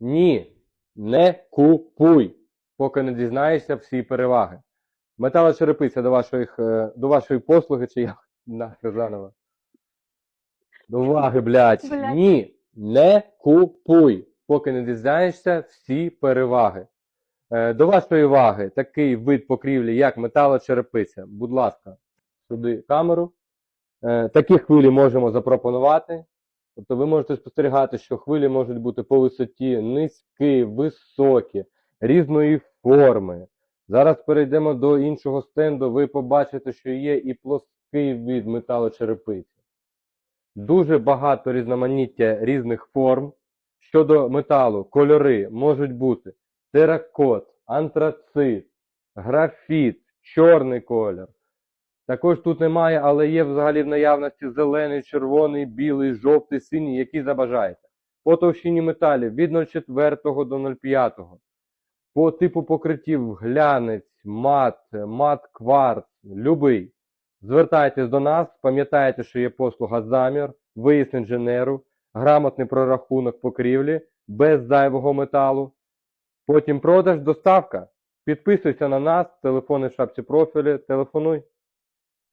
Ні, не купуй, поки не дізнаєшся всі переваги. Металочерепиця до вашої, е, до вашої послуги, чи як нахер заново. До уваги, блядь. Блядь. Ні, не купуй, поки не дізнаєшся всі переваги. Е, До вашої уваги такий вид покрівлі, як металочерепиця. Будь ласка, сюди камеру. Е, Такі хвилі можемо запропонувати. Тобто ви можете спостерігати, що хвилі можуть бути по висоті низькі, високі, різної форми. Зараз перейдемо до іншого стенду. Ви побачите, що є і плоский від металочерепиці. Дуже багато різноманіття різних форм. Щодо металу, кольори можуть бути теракот, антрацит, графіт, чорний колір. Також тут немає, але є взагалі в наявності зелений, червоний, білий, жовтий, синій, який забажаєте. По товщині металів від 0,4 до 0,5. По типу покриттів глянець, мат, мат кварц, любий. Звертайтесь до нас, пам'ятайте, що є послуга замір, виїзд інженеру, грамотний прорахунок покрівлі, без зайвого металу. Потім продаж, доставка. Підписуйся на нас, телефони в шапці профілі, телефонуй.